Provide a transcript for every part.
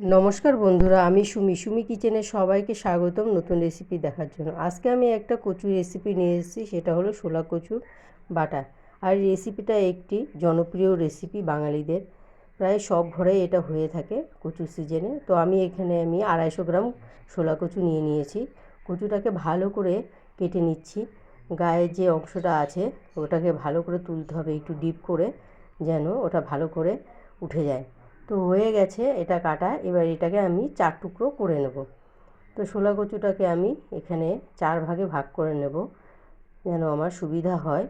নমস্কার বন্ধুরা, আমি সুমি। সুমি কিচেনে সবাইকে স্বাগতম নতুন রেসিপি দেখার জন্য। আজকে আমি একটা কচু রেসিপি নিয়ে এসেছি, সেটা হলো শোলা কচু বাটা। আর রেসিপিটা একটি জনপ্রিয় রেসিপি বাঙালিদের। প্রায় সব ঘরে এটা হয়ে থাকে কচু সিজনে তো আমি এখানে আমি আড়াইশো গ্রাম শোলা কচু নিয়ে নিয়েছি। কচুটাকে ভালো করে কেটে নিচ্ছি। গায়ে যে অংশটা আছে, ওটাকে ভালো করে তুলতে হবে, একটু ডিপ করে, যেন ওটা ভালো করে উঠে যায়। তো হয়ে গেছে এটা কাটা। এবার এটাকে আমি চার টুকরো করে নেব। তো শোলা কচুটাকে আমি এখানে চার ভাগে ভাগ করে নেব যেন আমার সুবিধা হয়।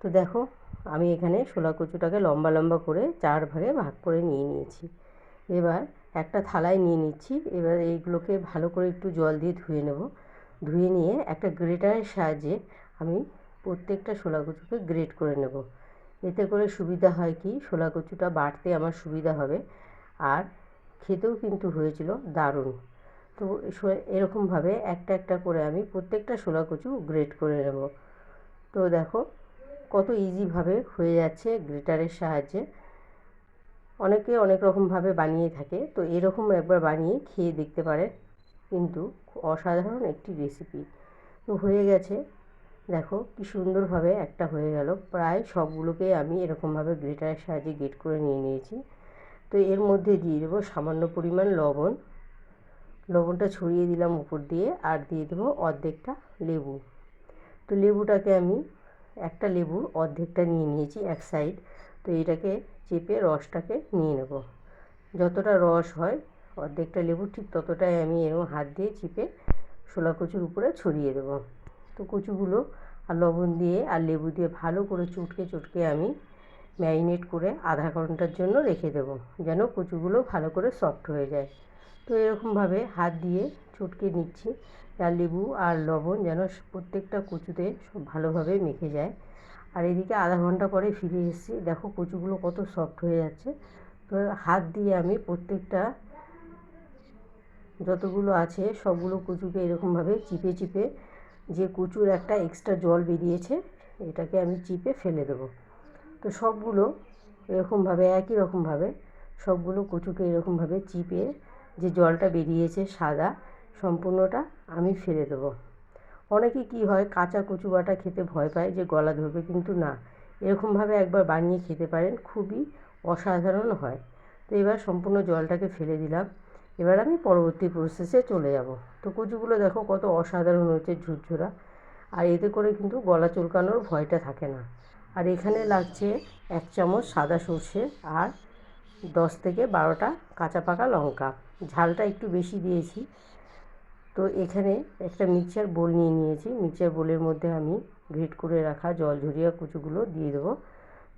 তো দেখো, আমি এখানে শোলা কচুটাকে লম্বা লম্বা করে চার ভাগে ভাগ করে নিয়ে নিয়েছি। এবার একটা থালায় নিয়ে নিচ্ছি। এবার এইগুলোকে ভালো করে একটু জল দিয়ে ধুয়ে নেব। ধুয়ে নিয়ে একটা গ্রেটারের সাহায্যে আমি প্রত্যেকটা শোলা কচুকে গ্রেট করে নেব। এতে করে সুবিধা হয় কি? শোলা কচুটা বাটতে আমার সুবিধা হবে। আর খেতেও কিন্তু হয়েছিল দারুণ। তো এরকমভাবে একটা একটা করে আমি প্রত্যেকটা শোলা কচু গ্রেট করে নেব। তো দেখো কত ইজিভাবে হয়ে যাচ্ছে গ্রেটারের সাহায্যে। অনেকে অনেক রকমভাবে বানিয়ে থাকে। তো এরকম একবার বানিয়ে খেয়ে দেখতে পারেন। কিন্তু অসাধারণ একটি রেসিপি তো হয়ে গেছে দেখো কি সুন্দরভাবে একটা হয়ে গেল। প্রায় সবগুলোকে আমি এরকমভাবে গ্রেটারের সাহায্যে গেট করে নিয়ে নিয়েছি। তো এর মধ্যে দিয়ে দেবো সামান্য পরিমাণ লবণ। লবণটা ছড়িয়ে দিলাম উপর দিয়ে আর দিয়ে দেবো অর্ধেকটা লেবু। তো লেবুটাকে আমি একটা লেবুর অর্ধেকটা নিয়ে নিয়েছি এক সাইড। তো এটাকে চেপে রসটাকে নিয়ে নেব। যতটা রস হয় অর্ধেকটা লেবু ঠিক ততটাই আমি এরকম হাত দিয়ে চিপে শোলা কচুর উপরে ছড়িয়ে দেবো। তো কচুগুলো আর লবণ দিয়ে আর লেবু দিয়ে ভালো করে চটকে চটকে আমি ম্যারিনেট করে আধা ঘণ্টার জন্য রেখে দেব, যেন কচুগুলো ভালো করে সফট হয়ে যায়। তো এরকমভাবে হাত দিয়ে চটকে নিচ্ছি, আর লেবু আর লবণ যেন প্রত্যেকটা কচুতে সব ভালোভাবে মেখে যায়। আর এদিকে আধা ঘণ্টা পরে ফিরে এসেছি, দেখো কচুগুলো কত সফট হয়ে যাচ্ছে। তো হাত দিয়ে আমি প্রত্যেকটা যতগুলো আছে সবগুলো কচুকে এরকমভাবে চিপে চিপে যে কচুর একটা এক্সট্রা জল বেরিয়েছে, এটাকে আমি চিপে ফেলে দেবো। তো সবগুলো এরকমভাবে, একই রকমভাবে সবগুলো কচুকে এরকমভাবে চিপে যে জলটা বেরিয়েছে সাদা, সম্পূর্ণটা আমি ফেলে দেবো। অনেকে কি হয়, কাঁচা কচু বাটা খেতে ভয় পায় যে গলা ধরবে, কিন্তু না। এরকমভাবে একবার বানিয়ে খেতে পারেন, খুবই অসাধারণ হয়। তো এবার সম্পূর্ণ জলটাকে ফেলে দিলাম। এবার আমি পরবর্তী প্রসেসে চলে যাব। তো কচুগুলো দেখো কত অসাধারণ হচ্ছে ঝুরঝুরা। আর এতে করে কিন্তু গলা চুলকানোর ভয়টা থাকে না। আর এখানে লাগছে এক চামচ সাদা সর্ষে আর দশ থেকে বারোটা কাঁচা পাকা লঙ্কা। ঝালটা একটু বেশি দিয়েছি। তো এখানে একটা মিক্সচার বোল নিয়ে নিয়েছি। মিক্সচার বোলের মধ্যে আমি গ্রেট করে রাখা জল ঝরিয়া কচুগুলো দিয়ে দেবো।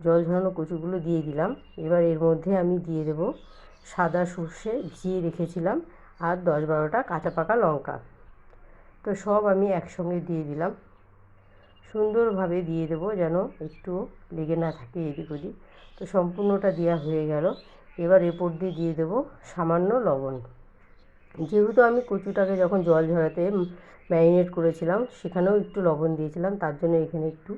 জল ঝরানো কচুগুলো দিয়ে দিলাম। এবার এর মধ্যে আমি দিয়ে দেবো সাদা সর্ষে ভিজিয়ে রেখেছিলাম আর দশ বারোটা কাঁচা পাকা লঙ্কা। তো সব আমি একসঙ্গে দিয়ে দিলাম। সুন্দরভাবে দিয়ে দেবো যেন একটু লেগে না থাকে এদিক ওদিক। তো সম্পূর্ণটা দেওয়া হয়ে গেল। এবার এরপর দিয়ে দিয়ে দেবো সামান্য লবণ। যেহেতু আমি কচুটাকে যখন জল ঝরাতে ম্যারিনেট করেছিলাম, সেখানেও একটু লবণ দিয়েছিলাম, তার জন্য এখানে একটু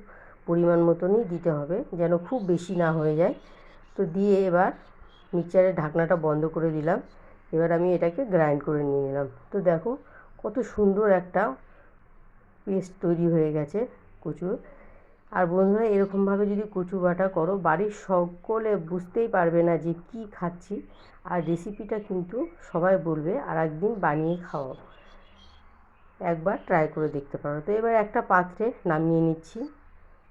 পরিমাণ মতনই দিতে হবে যেন খুব বেশি না হয়ে যায়। তো দিয়ে এবার মিক্সচারের ঢাকনাটা বন্ধ করে দিলাম। এবার আমি এটাকে গ্রাইন্ড করে নিয়ে নিলাম। তো দেখো কত সুন্দর একটা পেস্ট তৈরি হয়ে গেছে কচুর। আর বন্ধুরা, এরকমভাবে যদি কচু বাটা করো, বাড়ির সকলে বুঝতেই পারবে না যে কি খাচ্ছি। আর রেসিপিটা কিন্তু সবাই বলবে, আর একদিন বানিয়ে খাও একবার ট্রাই করে দেখতে পারো। তো এবার একটা পাত্রে নামিয়ে নিচ্ছি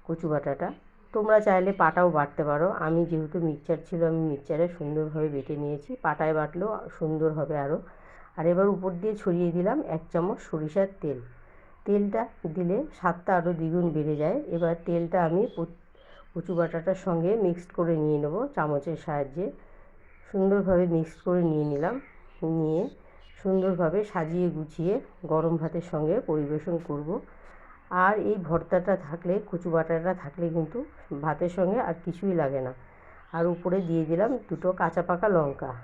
কচু বাটাটা। তোমরা চাইলে পাটাও বাটতে পারো। আমি যেহেতু মিক্সচার ছিল, আমি মিক্সচারে সুন্দরভাবে বেটে নিয়েছি। পাটায় বাটলেও সুন্দর হবে আরও আর এবার উপর দিয়ে ছড়িয়ে দিলাম এক চামচ সরিষার তেল। তেলটা দিলে স্বাদটা আরও দ্বিগুণ বেড়ে যায়। এবার তেলটা আমি কচু বাটাটার সঙ্গে মিক্সড করে নিয়ে নেব চামচের সাহায্যে। সুন্দরভাবে মিক্সড করে নিয়ে নিলাম। নিয়ে সুন্দরভাবে সাজিয়ে গুছিয়ে গরম ভাতের সঙ্গে পরিবেশন করব। আর এই ভর্তাটা থাকলে, কচু বাটাটা থাকলে কিন্তু ভাতের সঙ্গে আর কিছুই লাগে না। আর উপরে দিয়ে দিলাম দুটো কাঁচা পাকা লঙ্কা।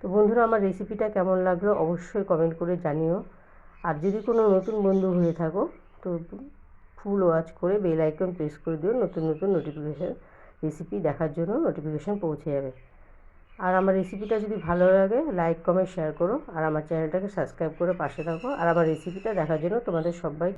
তো বন্ধুরা, আমার রেসিপিটা কেমন লাগল অবশ্যই কমেন্ট করে জানিও। আর যদি কোনো নতুন বন্ধু হয়ে থাকো, তো ফুল ওয়াচ করে বেল আইকন প্রেস করে দিও। নতুন নতুন নোটিফিকেশান রেসিপি দেখার জন্য নোটিফিকেশান পৌঁছে যাবে। আর আমার রেসিপিটা যদি ভালো লাগে লাইক কমেন্ট শেয়ার করো। আর আমার চ্যানেলটাকে সাবস্ক্রাইব করে পাশে থাকো। আর আমার রেসিপিটা দেখার জন্য তোমাদের সবাই